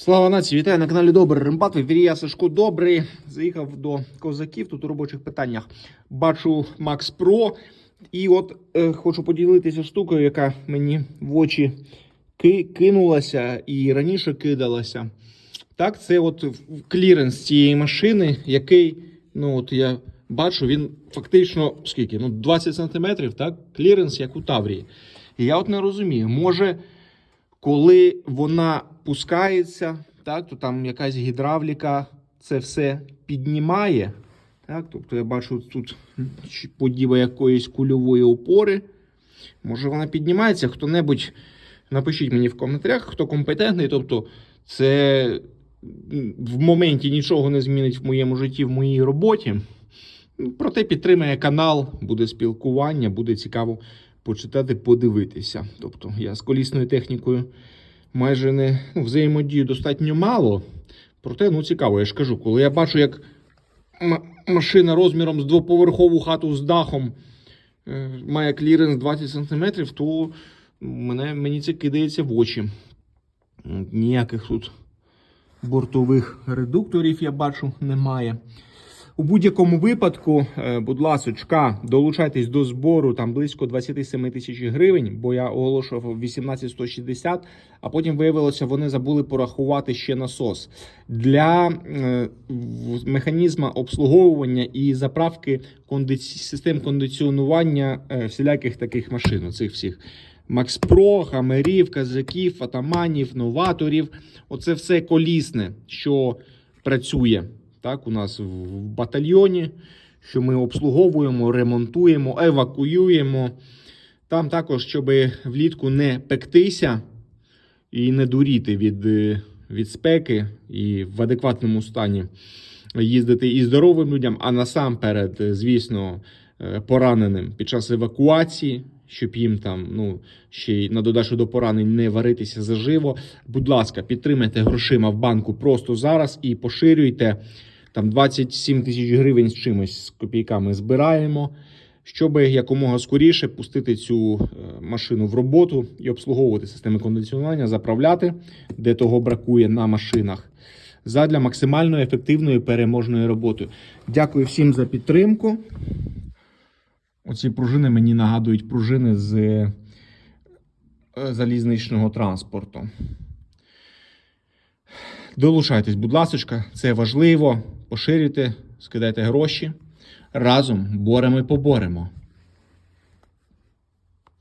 Слава нації, вітаю на каналі Добрий Рембат. В ефірі я Сашко Добрий. Заїхав до козаків тут у робочих питаннях. Бачу Max Pro. І от е, хочу поділитися штукою, яка мені в очі ки- кинулася і раніше кидалася. Так, це от кліренс цієї машини, який, ну от я бачу, він фактично скільки? Ну, 20 сантиметрів, так? Кліренс, як у Таврії. І я от не розумію, може коли вона пускається, так, то там якась гідравліка це все піднімає. Так, тобто я бачу тут подіба якоїсь кульової опори. Може вона піднімається? Хто-небудь напишіть мені в коментарях, хто компетентний. Тобто, це в моменті нічого не змінить в моєму житті, в моїй роботі. Проте підтримає канал, буде спілкування, буде цікаво почитати, подивитися. Тобто я з колісною технікою майже не ну, взаємодію достатньо мало. Проте, ну цікаво, я ж кажу, коли я бачу, як машина розміром з двоповерхову хату з дахом е, має кліренс 20 см, то мене, мені це кидається в очі. Ніяких тут бортових редукторів я бачу немає. У будь-якому випадку, е, будь ласочка, долучайтесь до збору там близько 27 тисяч гривень, бо я оголошував 18160, а потім виявилося, вони забули порахувати ще насос для е, в- обслуговування і заправки кондиці... систем кондиціонування е, всіляких таких машин. Цих всіх Макс Про, Хамерів, Казаків, Атаманів, Новаторів. Оце все колісне, що працює так, у нас в батальйоні, що ми обслуговуємо, ремонтуємо, евакуюємо. Там також, щоб влітку не пектися і не дуріти від, е, від спеки і в адекватному стані їздити і здоровим людям, а насамперед, е, звісно, е, пораненим під час евакуації, щоб їм там, ну, ще й на додачу до поранень не варитися заживо. Будь ласка, підтримайте грошима в банку просто зараз і поширюйте. Там 27 тисяч гривень з чимось з копійками збираємо, щоб якомога скоріше пустити цю е, машину в роботу і обслуговувати системи кондиціонування, заправляти, де того бракує на машинах, задля максимально ефективної переможної роботи. Дякую всім за підтримку. Оці пружини мені нагадують пружини з е, залізничного транспорту. Долучайтесь, будь ласка, це важливо. Поширюйте, скидайте гроші. Разом боремо і поборемо.